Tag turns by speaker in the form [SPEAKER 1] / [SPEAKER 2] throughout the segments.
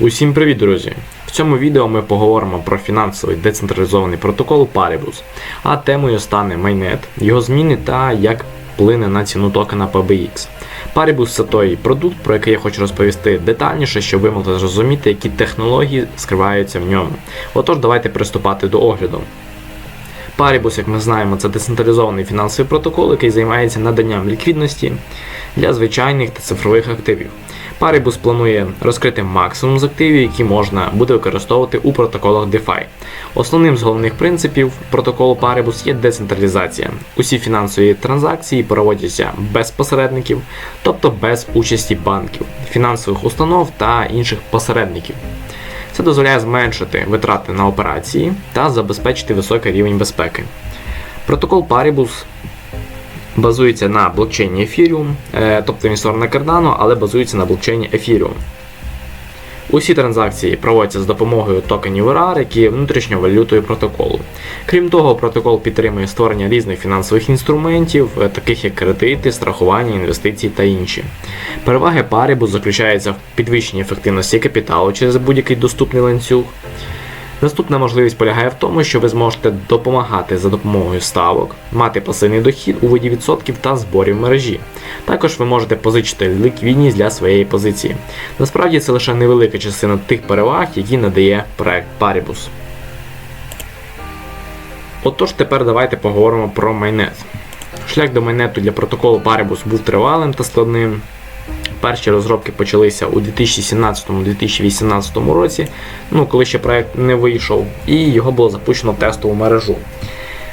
[SPEAKER 1] Усім привіт, друзі! В цьому відео ми поговоримо про фінансовий децентралізований протокол Paribus, а темою стане майнет, його зміни та як вплине на ціну токена PBX. Paribus це той продукт, про який я хочу розповісти детальніше, щоб ви могли зрозуміти, які технології скриваються в ньому. Отож, давайте приступати до огляду. Paribus, як ми знаємо, це децентралізований фінансовий протокол, який займається наданням ліквідності для звичайних та цифрових активів. Paribus планує розкрити максимум з активів, які можна буде використовувати у протоколах DeFi. Основним з головних принципів протоколу Paribus є децентралізація. Усі фінансові транзакції проводяться без посередників, тобто без участі банків, фінансових установ та інших посередників. Це дозволяє зменшити витрати на операції та забезпечити високий рівень безпеки. Протокол Paribus базується на блокчейні Ethereum, е, тобто він створений на Cardano, але базується на блокчейні Ethereum. Усі транзакції проводяться з допомогою токенів RAR, які є внутрішньою валютою протоколу. Крім того, протокол підтримує створення різних фінансових інструментів, е, таких як кредити, страхування, інвестиції та інші. Переваги Paribus заключаються в підвищенні ефективності капіталу через будь-який доступний ланцюг. Наступна можливість полягає в тому, що ви зможете допомагати за допомогою ставок, мати пасивний дохід у виді відсотків та зборів мережі. Також ви можете позичити ліквідність для своєї позиції. Насправді це лише невелика частина тих переваг, які надає проект Paribus. Отож, тепер давайте поговоримо про майнет. Шлях до майнету для протоколу Paribus був тривалим та складним. Перші розробки почалися у 2017-2018 році, ну коли ще проект не вийшов, і його було запущено в тестову мережу.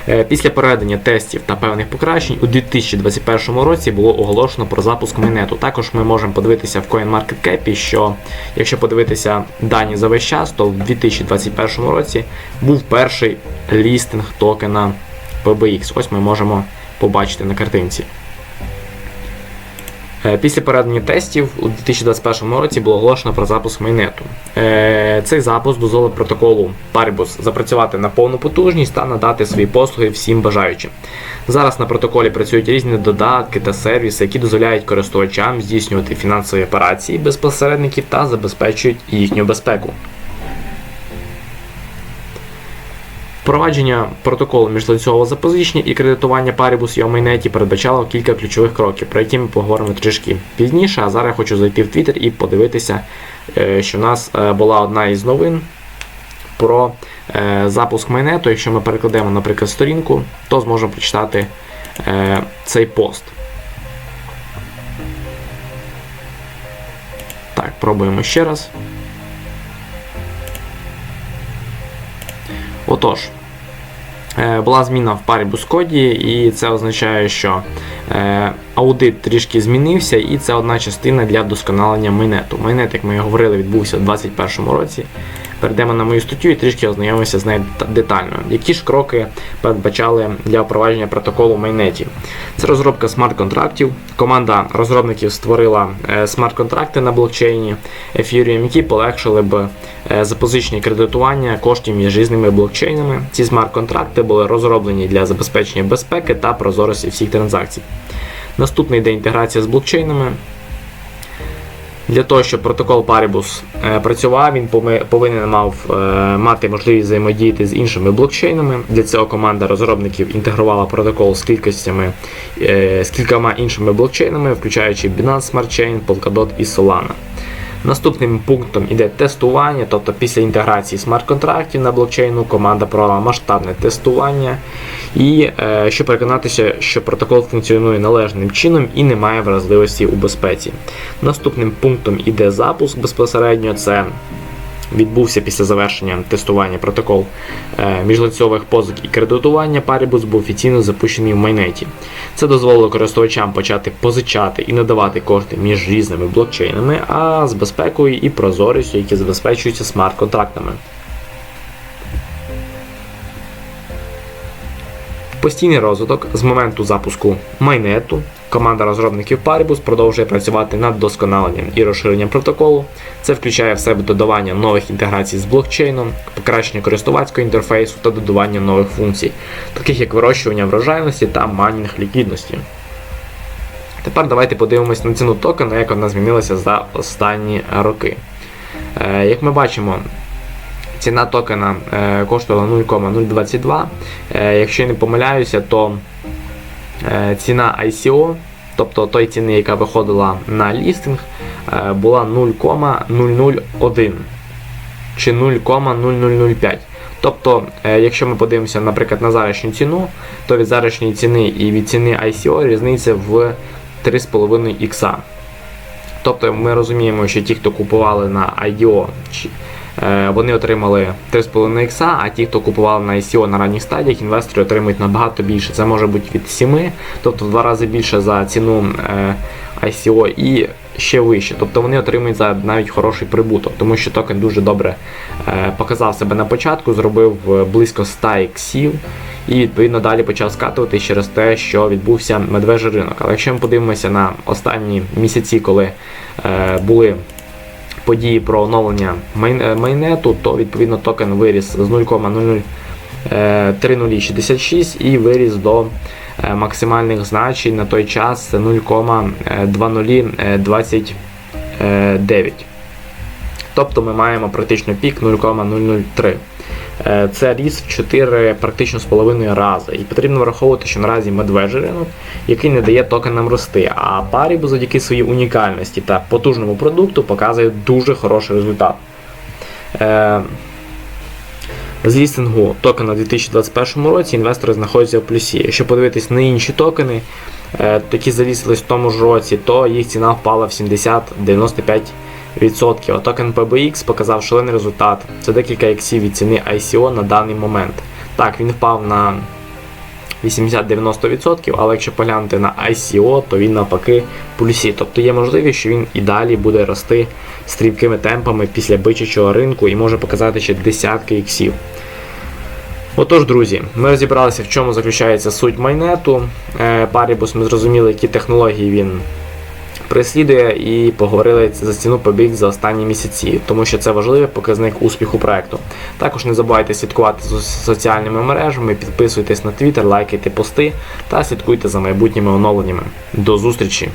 [SPEAKER 1] Е, Після проведення тестів та певних покращень у 2021 році було оголошено про запуск майнету. Також ми можемо подивитися в CoinMarketCap, що якщо подивитися дані за весь час, то в 2021 році був перший лістинг токена PBX. Ось ми можемо побачити на картинці. Е, Після передання тестів у 2021 році було оголошено про запуск майнету. Е, Цей запуск дозволив протоколу Paribus запрацювати на повну потужність та надати свої послуги всім бажаючим. Зараз на протоколі працюють різні додатки та сервіси, які дозволяють користувачам здійснювати фінансові операції без посередників та забезпечують їхню безпеку. Впровадження протоколу міжланцюгового запозичення і кредитування Paribus і Omainet передбачало кілька ключових кроків, про які ми поговоримо трішки пізніше. А зараз я хочу зайти в Twitter і подивитися, е, що в нас е, була одна із новин про е, запуск майнету. Якщо ми перекладемо, наприклад, сторінку, то зможемо прочитати цей пост. Так, пробуємо ще раз. Отож, е, була зміна в парі бускоді, і це означає, що аудит трішки змінився, і це одна частина для вдосконалення майнету. Майнет, як ми говорили, відбувся у 2021 році. Перейдемо на мою статтю і трішки ознайомимося з нею детально. Які ж кроки передбачали для впровадження протоколу в майнеті? Це розробка смарт-контрактів. Команда розробників створила е, смарт-контракти на блокчейні Ethereum, які полегшили б е, запозичення кредитування коштів між різними блокчейнами. Ці смарт-контракти були розроблені для забезпечення безпеки та прозорості всіх транзакцій. Наступний йде інтеграція з блокчейнами. Для того, щоб протокол Paribus е, працював, він повинен мав е, мати можливість взаємодіяти з іншими блокчейнами. Для цього команда розробників інтегрувала протокол з кількостями е, з кількома іншими блокчейнами, включаючи Binance Smart Chain, Polkadot і Solana. Наступним пунктом іде тестування, тобто після інтеграції смарт-контрактів на блокчейну команда провела масштабне тестування, і е, щоб переконатися, що протокол функціонує належним чином і не має вразливості у безпеці. Наступним пунктом іде запуск безпосередньо. Це Відбувся після завершення тестування протокол е, міжланцьових позик і кредитування. Paribus був офіційно запущений в майнеті. Це дозволило користувачам почати позичати і надавати кошти між різними блокчейнами, а з безпекою і прозорістю, які забезпечуються смарт-контрактами. Постійний розвиток з моменту запуску майнету. Команда розробників Paribus продовжує працювати над досконаленням і розширенням протоколу. Це включає в себе додавання нових інтеграцій з блокчейном, покращення користувацького інтерфейсу та додавання нових функцій, таких як вирощування врожайності та майнінг ліквідності. Тепер давайте подивимось на ціну токена, як вона змінилася за останні роки. Е, Як ми бачимо, ціна токена е, коштувала 0,022. Е, Якщо я не помиляюся, то е, ціна ICO, тобто той ціни, яка виходила на лістинг, була 0,001 чи 0,0005. Тобто, якщо ми подивимося, наприклад, на зарашню ціну, то від зарашньої ціни і від ціни ICO різниця в 3,5 ікса. Тобто ми розуміємо, що ті, хто купували на IDO, вони отримали 3,5 ікса, а ті, хто купували на ICO на ранніх стадіях, інвестори отримують набагато більше. Це може бути від 7, тобто в два рази більше за ціну е, ICO і ще вище. Тобто вони отримують за навіть хороший прибуток, тому що токен дуже добре е, показав себе на початку, зробив е, близько 100 іксів. І відповідно далі почав скатувати через те, що відбувся медвежий ринок. Але якщо ми подивимося на останні місяці, коли е, були події про оновлення е, майнету, то відповідно токен виріс з 0,03066 і виріс до е, максимальних значень на той час 0,2029. Тобто ми маємо практично пік 0,003. Е, Це ріс в 4 практично з половиною рази. І потрібно враховувати, що наразі медвежий ринок, який не дає токенам рости. А Paribus завдяки своїй унікальності та потужному продукту показує дуже хороший результат. Е, З лістингу токена у 2021 році інвестори знаходяться в плюсі. Якщо подивитись на інші токени, е, які залісились в тому ж році, то їх ціна впала в 70-95%. А токен PBX показав шалений результат. Це декілька іксів від ціни ICO на даний момент. Так, він впав на 80-90%, але якщо поглянути на ICO, то він навпаки плюсі. Тобто є можливість, що він і далі буде рости стрімкими темпами після бичачого ринку і може показати ще десятки іксів. Отож, друзі, ми розібралися, в чому заключається суть майнету. Е, Paribus, ми зрозуміли, які технології він переслідує і поговорили за ціну побіг за останні місяці, тому що це важливий показник успіху проекту. Також не забувайте слідкувати з соціальними мережами, підписуйтесь на Twitter, лайкайте пости та слідкуйте за майбутніми оновленнями. До зустрічі!